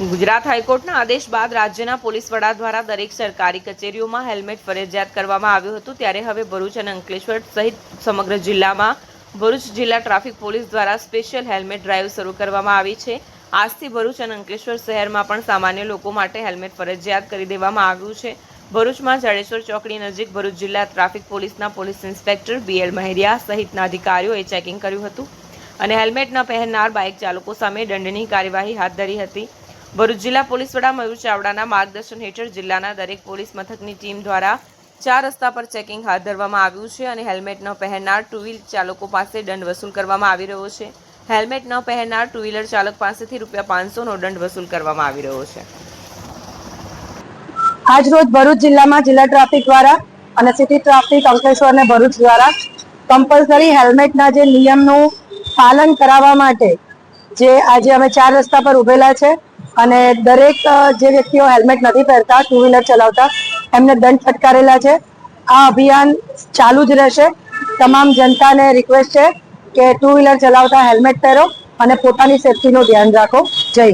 ગુજરાત હાઈકોર્ટના આદેશ બાદ રાજ્યના પોલીસ વડા દ્વારા દરેક સરકારી કચેરીઓમાં હેલ્મેટ ફરજિયાત કરવામાં આવ્યું હતું. ત્યારે હવે ભરૂચ અને અંકલેશ્વર સહિત સમગ્ર જિલ્લામાં ભરૂચ જિલ્લા ટ્રાફિક પોલીસ દ્વારા સ્પેશિયલ હેલ્મેટ ડ્રાઈવ શરૂ કરવામાં આવી છે. આજથી ભરૂચ અને અંકલેશ્વર શહેરમાં પણ સામાન્ય લોકો માટે હેલ્મેટ ફરજિયાત કરી દેવામાં આવ્યું છે. ભરૂચમાં જાડેશ્વર ચોકડી નજીક ભરૂચ જિલ્લા ટ્રાફિક પોલીસના પોલીસ ઇન્સ્પેક્ટર બીએલ મહેરિયા સહિતના અધિકારીઓએ ચેકિંગ કર્યું હતું અને હેલ્મેટ ન પહેરનાર બાઇક ચાલકો સામે દંડની કાર્યવાહી હાથ ધરી હતી. ભરૂચ જિલ્લા પોલીસ વડા મયુર ચાવડાના માર્ગદર્શન હેઠળ જિલ્લાના દરેક પોલીસ મથકની ટીમ દ્વારા ચાર રસ્તા પર ચેકિંગ હાથ ધરવામાં આવ્યું છે અને હેલ્મેટ ન પહેરનાર ટુ વ્હીલ ચાલકો પાસે દંડ વસૂલ કરવામાં આવી રહ્યો છે. હેલ્મેટ ન પહેરનાર ટુ વ્હીલર ચાલક પાસેથી રૂપિયા પાંચસોનો દંડ વસૂલ કરવામાં આવી રહ્યો છે. આજ રોજ ભરૂચ જિલ્લામાં જિલ્લા ટ્રાફિક દ્વારા અને સિટી ટ્રાફિક અંકલેશ્વર અને ભરૂચ દ્વારા કમ્પલસરી હેલ્મેટના જે નિયમનું પાલન કરાવવા માટે જે આજે અમે ચાર રસ્તા પર ઉભેલા છે અને દરેક જે વ્યક્તિઓ હેલ્મેટ નથી પહેરતા ટુ વ્હીલર ચલાવતા, એમને દંડ ફટકારેલા છે. આ અભિયાન ચાલુ જ રહેશે. તમામ જનતાને રિક્વેસ્ટ છે કે ટુ વ્હીલર ચલાવતા હેલ્મેટ પહેરો અને પોતાની સેફટીનું ધ્યાન રાખો. જય.